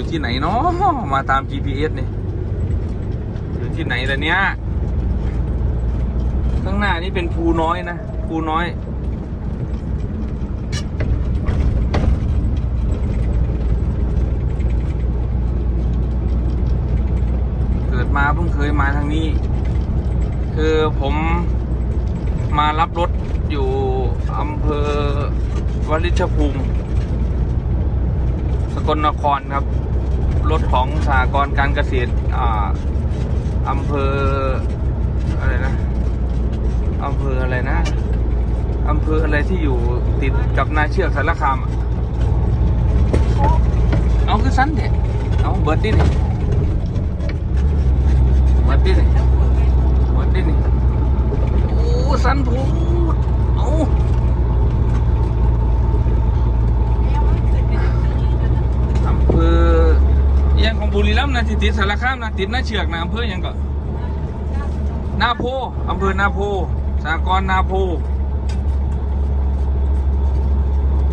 อยู่ที่ไหนเนาะมาตาม GPS นี่อยู่ที่ไหนล่ะเนี่ยข้างหน้านี่เป็นภูน้อยนะภูน้อย เกิดมาเพิ่งเคยมาทางนี้ คือผมมารับรถอยู่อำเภอวลิชภูมิ สกลนครครับ รถของสหกรการเกษตรอ่าอำเภออะไรนะอำเภออะไรนะอำเภออะไรที่อยู่ติดกับนาเชือกสารคามอะเอาคือสั้นเด็ดเอาเบิร์ดดินี่เบิร์ดดินี่เบิร์ดดินี่โอ้สั้นพูดเอาอำเภอเอียังของ บุรีรัมย์นะที่ติดสารคามนะติดนาเชือกนะอำเภอยังก็นาโพอำเภอนาโพสากรนาโพ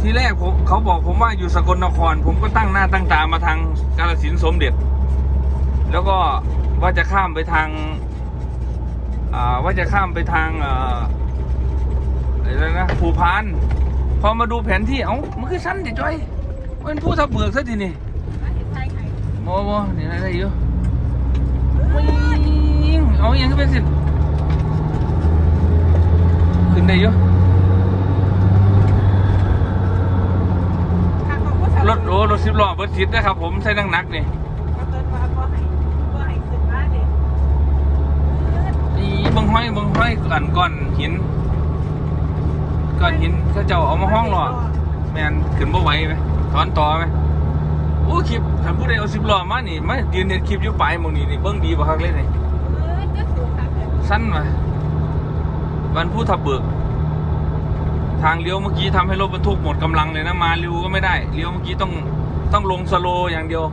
ที่แรกผมเขาบอกผมว่าอยู่สกลนคร ผมก็ตั้งหน้าตั้งตามาทางกาลสินสมเด็จ แล้วก็ว่าจะข้ามไปทางาว่าจะข้ามไปทางอะไรนะภูพาน พอมาดูแผนที่ เอ้ามันคือสั้นดิจ้อยเป็นผู้ทับเบิกซะทีนี่ โมโมนี่อะไรอยู่วิ่งเอาอย่างก็เป็นสิขึ้นได้อยู่รถโอ้รถสิบล้อเบิร์ดซิดนะครับผมใช้นักนักๆนี่อีเบังห้อยเบังห้อยก่อนก้อนหินก้อนหินเขาเจ้าเอามาห้องหรอแมนขึ้นบ่ไหวไหมถอนต่อไหม โอ้คลิปท่าผู้ใดเอาสิบล้อมานี่มายืนเน็ตคลิปอยู่ปลายหมองนี่นี่เบิ้งดีบ่คักเลยนี่สั้นมาวันผู้ทับเบิก ทางเลี้ยวเมื่อกี้ทำให้รถบรรทุกหมดกำลังเลยนะมาเร็วก็ไม่ได้เลี้ยวเมื่อกี้ต้องต้องลงสโลอย่างเดียว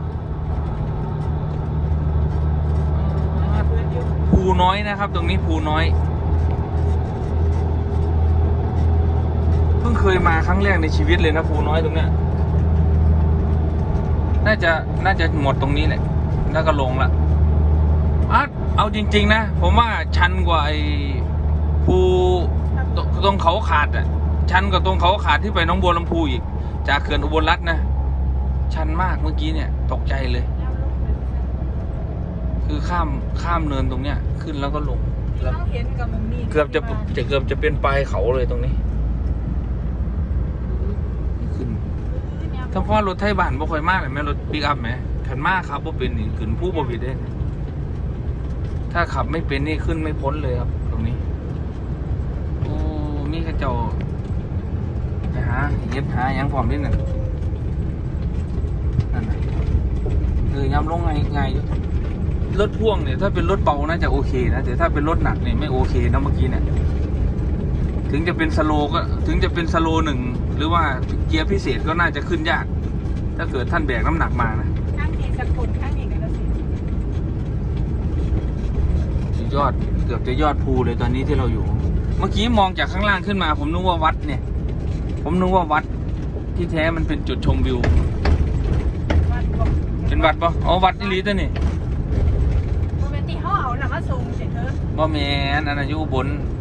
ภูน้อยนะครับ ตรงนี้ภูน้อย เพิ่งเคยมาครั้งแรกในชีวิตเลยนะภูน้อยตรงเนี้ย น่าจะน่าจะหมดตรงนี้แหละ แล้วก็ลงละอะเอาจริง ๆ นะ ผมว่าชันกว่าไอ้ภูตรงตรงเขาขาดอะ ชันกว่าตรงเขาขาดที่ไปหน้องบัวลำพูอีก จากเขื่อนอุบลรัตน์นะ ชันมากเมื่อกี้เนี่ย ตกใจเลย คือข้ามข้ามเนินตรงเนี้ย ขึ้นแล้วก็ลงแล้วเกือบจะจะเกือบจะเป็นปลายเขาเลยตรงนี้ ขึ้น ถ้าพ่อรถไทยบ้านบ่ค่อยมากเลยแม่รถปิกอัพไหมขันมากครับบ่เป็นนี่ขึ้นผู้บ่ผิดได้ ถ้าขับไม่เป็นนี่ขึ้นไม่พ้นเลยครับ ตรงนี้ โอ้มีกระจ้าไปหาเย็บหายังพร้อมนิดหนึ่งนั่นนะเออยำลงไงไงรถพ่วงเนี่ย ถ้าเป็นรถเบาน่าจะโอเคนะแต่ถ้าเป็นรถหนักเนี่ยไม่โอเคนะเมื่อกี้เนี่ย ถึงจะเป็นสโลก็ ถึงจะเป็นสโลหนึ่ง หรือว่าเกียร์พิเศษก็น่าจะขึ้นยาก ถ้าเกิดท่านแบกน้ำหนักมานะข้างนี้สกุลข้างนี้กาฬสินธุ์สุดยอดเกือบจะยอดภูเลยตอนนี้ที่เราอยู่ เมื่อกี้มองจากข้างล่างขึ้นมา ผมนึกว่าวัดเนี่ย ผมนึกว่าวัดที่แท้มันเป็นจุดชมวิววัดบอกเป็นวัดปะอ๋อวัดที่ลีตัวนี่โมเมนต์ที่เขาเอาหนังมาสูงเสร็จเถอะบ่แมนอันนั้นอยู่อุบนคน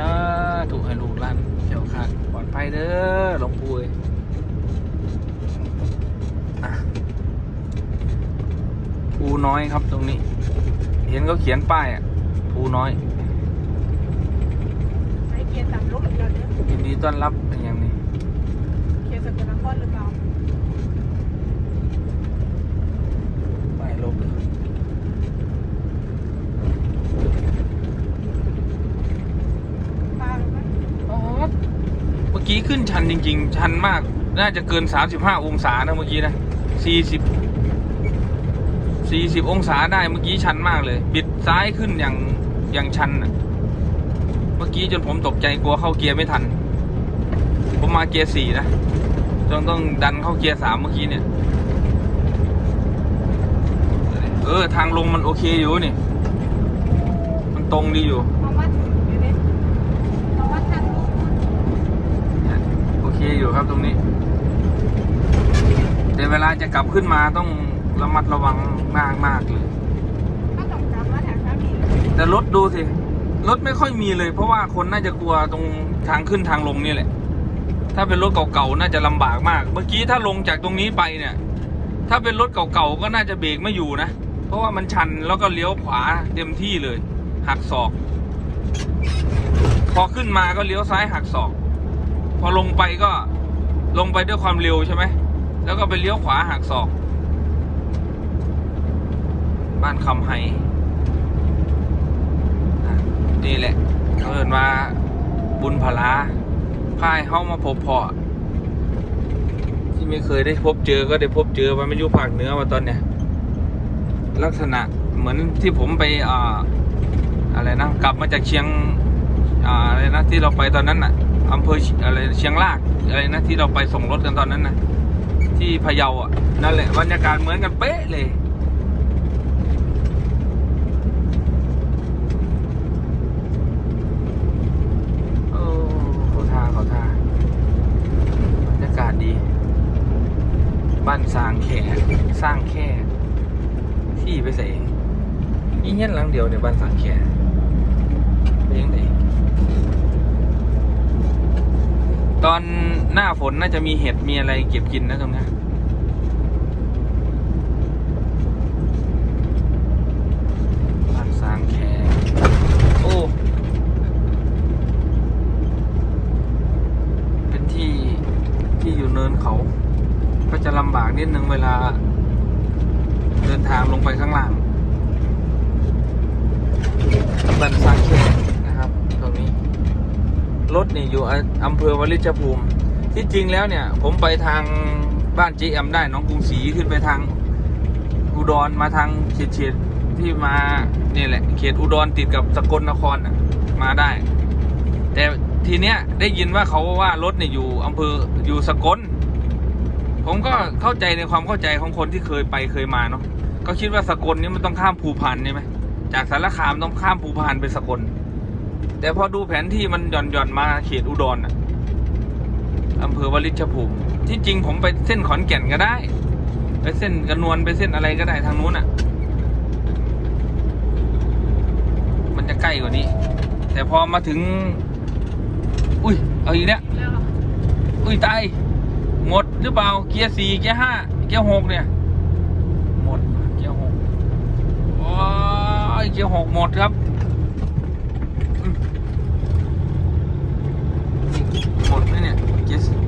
นี้จุดเลยจ้าถูกให้ลูกหลั่นเขียวขาดปลอดภัยเด้อหลวงปู่เอ้ยอะภูน้อยครับตรงนี้ เห็นเขาเขียนป้ายอะภูน้อยไอเกียร์ต่ำลงอีกแล้วเนี่ยยินดีต้อนรับเป็นอย่างนี้เกียร์สกุลนครหรือเปล่าป้ายลบ ป้ารู้ไหม อ๋อเมื่อ กี้ขึ้นชันจริง ๆ ชันมาก น่าจะเกิน 35 องศานะเมื่อกี้นะ40 40 องศาได้เมื่อกี้ชันมากเลย บิดซ้ายขึ้นอย่างอย่างชันนะเมื่อกี้จนผมตกใจกลัวเข้าเกียร์ไม่ทัน ผมมาเกียร์สี่นะจนต้องดันเข้าเกียร์สามเมื่อกี้เนี่ย เออ ทางลงมันโอเคอยู่นี่ มันตรงดีอยู่ เพราะว่าถึงเดี๋ยวนี้เพราะว่าทางลูก โอ เคอยู่ครับตรงนี้ แต่เวลาจะกลับขึ้นมาต้องระมัดระวังมากมากๆเลยก็ต้องกลับมาแถวท่าดีแต่รถดูสิ รถไม่ค่อยมีเลย เพราะว่าคนน่าจะกลัวตรงทางขึ้นทางลงนี่แหละ ถ้าเป็นรถเก่าๆน่าจะลำบากมาก เมื่อกี้ถ้าลงจากตรงนี้ไปเนี่ย ถ้าเป็นรถเก่าๆก็น่าจะเบรกไม่อยู่นะ เพราะว่ามันชันแล้วก็เลี้ยวขวาเต็มที่เลย หักศอก พอขึ้นมาก็เลี้ยวซ้ายหักศอก พอลงไปก็ลงไปด้วยความเร็วใช่ไหม แล้วก็ไปเลี้ยวขวาหักศอก บ้านคำไฮนี่แหละเขาเอินว่าบุญพลาพายเข้ามาพบพอที่ไม่เคยได้พบเจอก็ได้พบเจอว่าไม่ยู่ภาคเนื้อว่าตอนเนี้ยลักษณะเหมือนที่ผมไปอ่าอะไรนะกลับมาจากเชียงอ่าอะไรนะที่เราไปตอนนั้นน่ะ อำเภออะไรเชียงรากอะไรนะที่เราไปส่งรถกันตอนนั้นนะที่พะเยาอะนั่นแหละบรรยากาศเหมือนกันเป๊ะเลย โอ้เขาท่าเขาท่าบรรยากาศดี บ้านสร้างแค่สร้างแค่ ที่ไปใส่เองอีเงี้ยหลังเดียวในบ้านสร้างแค่เป็นยังไงต อนหน้าฝนน่าจะมีเห็ดมีอะไรเก็บกินนะตรงนี้บ้านสร้างแค่โอ้ เป็นที่ที่อยู่เนินเขา ก็จะลำบากนิดนึงเวลา เดินทางลงไปข้างล่างบันสังเขตนะครับ ตรงนี้ รถ นี่อยู่อำเภอวลิชภูมิ ที่จริงแล้วเนี่ย ผมไปทางบ้านจีแอมได้น้องกรุงศรีขึ้นไปทางอุดรมาทางเฉียดเฉียดที่มาเนี่ยแหละเขตอุดรติดกับสกลนครมาได้ แต่ทีเนี้ยได้ยินว่าเขาว่ารถเนี่ยอยู่อำเภออยู่สกลผมก็เข้าใจในความเข้าใจของคนที่เคยไปเคยมาเนาะก็คิดว่าสกลนี่มันต้องข้ามภูพานใช่ไหมจากสารคามต้องข้ามภูพานไปสกล แต่พอดูแผนที่มันหย่อนหย่อนมาเขตอุดรอะอำเภอวลิชภูมิ ที่จริงผมไปเส้นขอนแก่นก็ได้ ไปเส้นกระนวลไปเส้นอะไรก็ได้ทางนู้นอะ มันจะใกล้กว่านี้ แต่พอมาถึง อุ้ย เอาอีกแล้วอุ้ยตายหมดหรือเปล่า เกียร์สี่เกียร์ห้าเกียร์หกเนี่ย หมด เกียร์หกว้ายเกียร์หกหมดครับอืมหมดไหมเนี่ยเกียร์สี่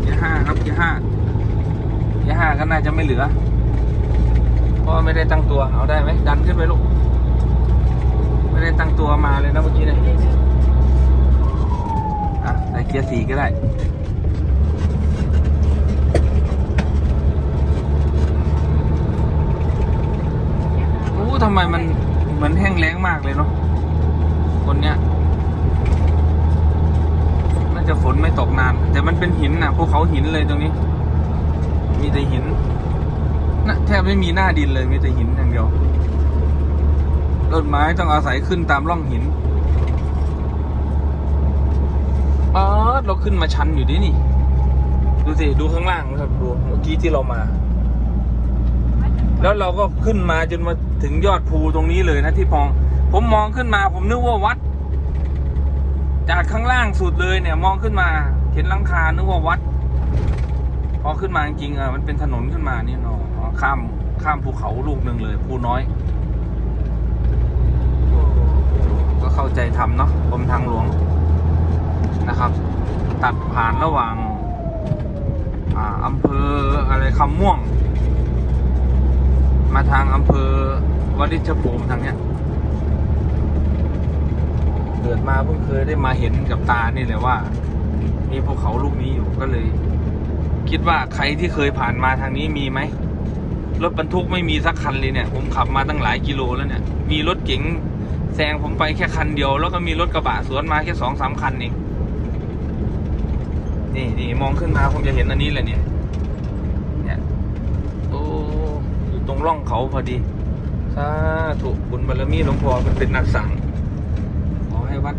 เกียร์ ห้าครับเกียร์ห้าเกียร์ห้าก็น่าจะไม่เหลือ เพราะว่าไม่ได้ตั้งตัวเอาได้ไหมดันขึ้นไปลูก ไม่ได้ตั้งตัวมาเลยนะเมื่อกี้เนี่ยอะใส่เกียร์สี่ก็ได้โอ้ทำไมมันเหมือนแห้งแล้งมากเลยเนาะคนเนี้ย จะฝนไม่ตกนาน แต่มันเป็นหินนะภูเขาหินเลยตรงนี้ มีแต่หินนะแทบไม่มีหน้าดินเลยมีแต่หินอย่างเดียวต้นไม้ต้องอาศัยขึ้นตามร่องหินป๊าดเราขึ้นมาชันอยู่ดินี่ ดูสิ ดูข้างล่างนะครับ ดูเมื่อกี้ที่เรามา แล้วเราก็ขึ้นมาจนมาถึงยอดภูตรงนี้เลยนะที่มอง ผมมองขึ้นมา ผมนึกว่าวัด จากข้างล่างสุดเลยเนี่ยมองขึ้นมาเห็นลังคานึกว่าวัด พอขึ้นมาจริงอะมันเป็นถนนขึ้นมานี่เนาะอ๋อข้ามข้ามภูเขาลูกหนึ่งเลยภูน้อย ก็เข้าใจทำเนาะกรมทางหลวงนะครับ ตัดผ่านระหว่างอ่าอำเภออะไรคำม่วง มาทางอำเภอวลิชภูมิทางเนี้ย เกิดมาเพิ่งเคยได้มาเห็นกับตานี่แหละว่า มีภูเขาลูกนี้อยู่ก็เลย คิดว่าใครที่เคยผ่านมาทางนี้มีไหมรถบรรทุกไม่มีสักคันเลยเนี่ย ผมขับมาตั้งหลายกิโลแล้วเนี่ย มีรถเก๋งแซงผมไปแค่คันเดียว แล้วก็มีรถกระบะสวนมาแค่สองสามคันเองนี่นี่มองขึ้นมาผมจะเห็นอันนี้แหละเนี่ย เนี่ยโอ้อยู่ตรงร่องเขาพอดีสาธุบุญบารมีหลวงพ่อมันเป็นนักสั่ง วัด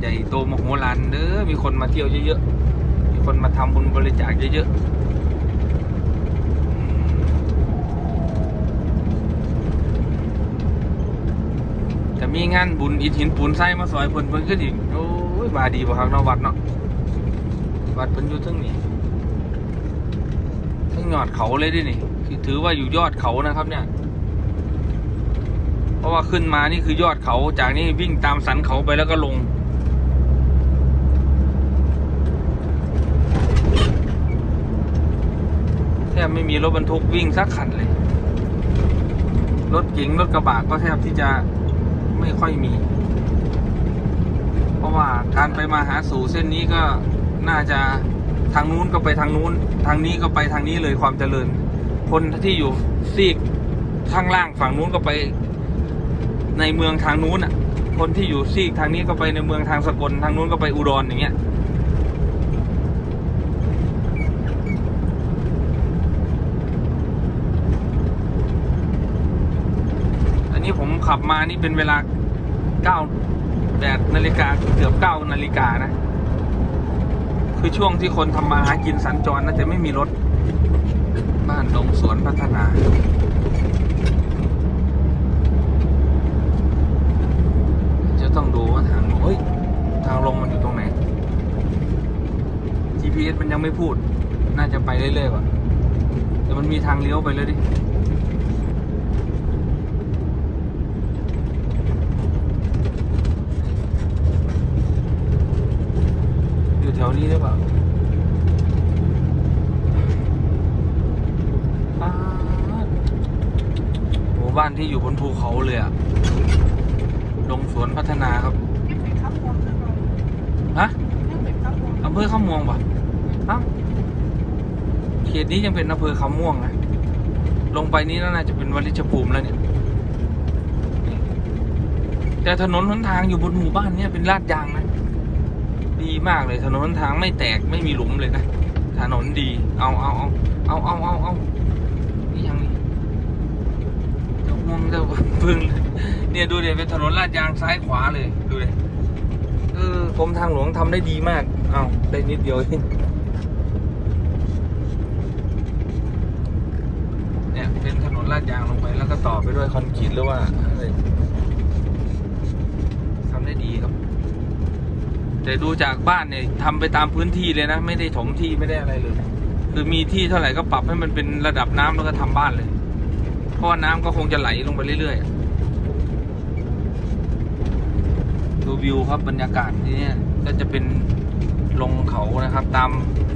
ใหญ่โตมโหฬารเด้อมีคนมาเที่ยวเยอะๆ มีคนมาทำบุญบริจาคเยอะๆจะมีงานบุญอิฐหินปูนไส้มาซอยเพิ่นเพิ่นก็ดีโอ้ยบาดีบ่ฮักเนาะวัดเนาะวัดเพิ่นอยู่ทั้งนี้ทั้งยอดเขาเลยดินี่ถือว่าอยู่ยอดเขานะครับเนี่ย เพราะว่าขึ้นมานี่คือยอดเขาจากนี้วิ่งตามสันเขาไปแล้วก็ลง แทบไม่มีรถบรรทุกวิ่งสักคันเลย รถเก๋งรถกระบะก็แทบที่จะไม่ค่อยมี เพราะว่าการไปมาหาสู่เส้นนี้ก็น่าจะทางนู้นก็ไปทางนู้น ทางนี้ก็ไปทางนี้เลยความเจริญ คนที่อยู่ซีกข้างล่างฝั่งนู้นก็ไป ในเมืองทางนู้นอะ คนที่อยู่ซีกทางนี้ก็ไปในเมืองทางสกลทางนู้นก็ไปอุดรอย่างเงี้ยอันนี้ผมขับมานี่เป็นเวลาเก้าแปดนาฬิกาเกือบเก้านาฬิกานะ คือช่วงที่คนทำมาหากินสัญจรนะแต่ไม่มีรถ บ้านดงสวนพัฒนา จะต้อง ดูว่าทางลงเฮ้ย ทางลงมันอยู่ตรงไหน GPS มันยังไม่พูด น่าจะไปเรื่อยๆก่อนแต่มันมีทางเลี้ยวไปเลยดิอยู่แถวนี้หรือเปล่าป๊าดหบ้านที่อยู่บนภูเขาเลยอะ ลงสวนพัฒนาครับนี่เป็นข้าวมวงหรือเปล่าฮะนี่เป็นข้าวมวงอำเภอข้ามม่วงปะเอ้าเขตนี้ยังเป็นอำเภอคำม่วงนะลงไปนี้น่าจะเป็นวลิชภูมิแล้วเนี่ยนี่แต่ถนนหนทางอยู่บนหมู่บ้านเนี่ยเป็นลาดยางนะ ดีมากเลยถนนหนทางไม่แตกไม่มีหลุมเลยนะถนนดี เอาเอาเอาเอาเอาเอาเอานี่ยังนี่เจ้า ม่วงเจ้าพึ่งเนี่ยดูเดี๋ยวเป็นถนนลาดยางซ้ายขวาเลย ดูเลยเออกรมทางหลวงทำได้ดีมาก เอาได้นิดเดียวเนี่ยเป็นถนนลาดยางลงไป แล้วก็ต่อไปด้วยคอนกรีตหรือว่าอะไรทำได้ดีครับ แต่ดูจากบ้านเนี่ยทำไปตามพื้นที่เลยนะ ไม่ได้ถมที่ไม่ได้อะไรเลย คือมีที่เท่าไหร่ก็ปรับให้มันเป็นระดับน้ำแล้วก็ทำบ้านเลย เพราะว่าน้ำก็คงจะไหลลงไปเรื่อยๆ ดูวิวครับบรรยากาศที่นี่ก็จะเป็นลงเขานะครับ ตาม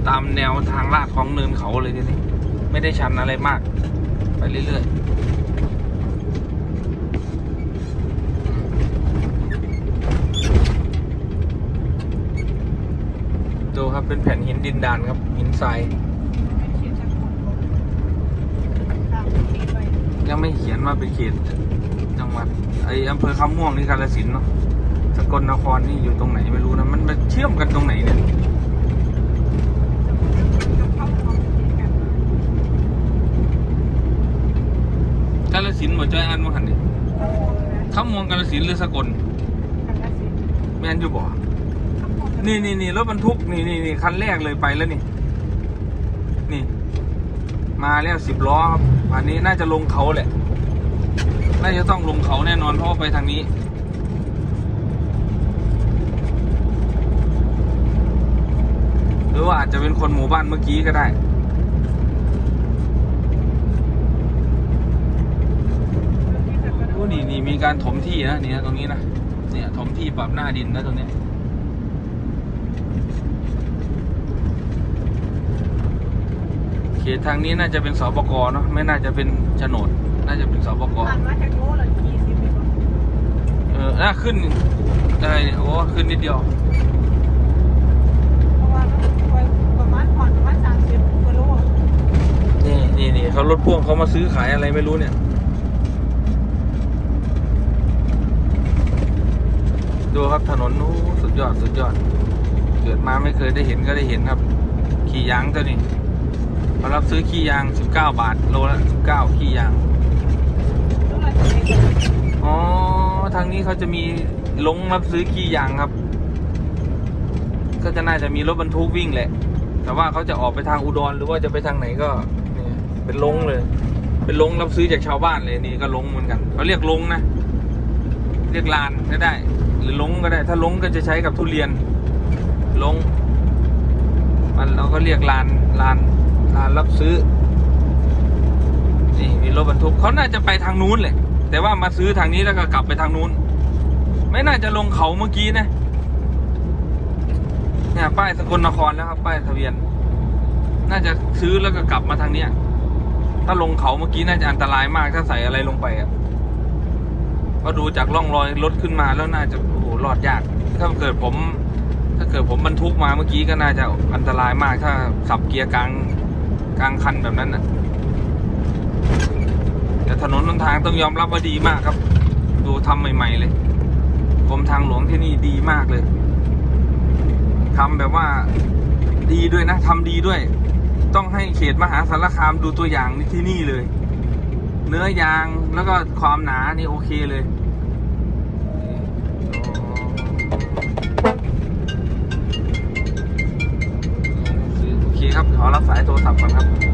ตามแนวทางลาดของเนินเขาเลยทีนี้ ไม่ได้ชันอะไรมาก ไปเรื่อยๆดูครับเป็นแผ่นหินดินดานครับหินทรายเยนจากคนบอกตามที่ไปยังไม่เขียนว่าเป็นเขตจังหวัดไออำเภอคำม่วงนี่กาฬสินธุ์เนาะสกลนครนี่อยู่ตรงไหนไม่รู้นะ มันมันเชื่อมกันตรงไหนเนี่ยกับข้าวมวงกันกาลสินธุ์หมดจอยอันมาหันดิข้าวมวงนะข้ามวงกาลสินธุ์หรือสกลกันละสิแม่นอยู่บ่ข้าวมวงนี่นี่นี่รถบรรทุกนี่นี่นี่คันแรกเลยไปแล้วนี่นี่ มาแล้วสิบล้อครับอันนี้น่าจะลงเขาแหละ น่าจะต้องลงเขาแน่นอนเพราะไปทางนี้ หรือว่าอาจจะเป็นคนหมู่บ้านเมื่อกี้ก็ได้โอ้นี่นี่มีการถมที่นะนี่นะตรงนี้นะเนี่ยถมที่ปรับหน้าดินนะตรงนี้ เขตทางนี้น่าจะเป็นสปกเนาะไม่น่าจะเป็นโฉนด น่าจะเป็นสปกผ่านมาจากโง่เลยยี่สิบเลยบอกเออน่าขึ้นอะไรเนี่ยโอ้ขึ้นนิดเดียวเพราะว่าประมาณผ่อนประมาณสามสิบกิโลนี่นี่นี่เขารถพ่วงเขามาซื้อขายอะไรไม่รู้เนี่ยดูครับถนนนู้สุดยอดสุดยอด เกิดมาไม่เคยได้เห็นก็ได้เห็นครับ ขี่ยางตัวนี้ เขารับซื้อขี้ยาง 19 บาท โลละ 19 ขี้ยาง อ๋อ ทางนี้เขาจะมีลงรับซื้อขี้ยางครับ ก็จะน่าจะมีรถบรรทุกวิ่งแหละ แต่ว่าเขาจะออกไปทางอุดรหรือว่าจะไปทางไหนก็นี่เป็นลงเลย เป็นลงรับซื้อจากชาวบ้านเลยนี่ก็ลงเหมือนกันเขาเรียกลงนะ เรียกลานก็ได้ หรือลงก็ได้ ถ้าลงก็จะใช้กับทุเรียน ลง มันเราก็เรียกลานลาน ลานรับซื้อ นี่มีรถบรรทุกเขาน่าจะไปทางนู้นเลยแต่ว่ามาซื้อทางนี้แล้วก็กลับไปทางนู้น ไม่น่าจะลงเขาเมื่อกี้นะเนี่ยป้ายสกลนครแล้วครับ ป้ายทะเบียน น่าจะซื้อแล้วก็กลับมาทางเนี้ย ถ้าลงเขาเมื่อกี้น่าจะอันตรายมากถ้าใส่อะไรลงไปอะก็ดูจากร่องรอยรถขึ้นมาแล้วน่าจะโอ้โหรอดยาก ถ้าเกิดผม ถ้าเกิดผมบรรทุกมาเมื่อกี้ก็น่าจะอันตรายมากถ้าขับเกียร์กลาง ลางคันแบบนั้นน่ะแต่ถนนหนทางต้องยอมรับว่าดีมากครับ ดูทำใหม่ ๆ เลยกรมทางหลวงที่นี่ดีมากเลยทำแบบว่าดีด้วยนะทำดีด้วย ต้องให้เขตมหาสารคามดูตัวอย่างที่นี่เลย เนื้อยางแล้วก็ความหนานี่โอเคเลย ครับขอรับสายโทรศัพท์ก่อนครับ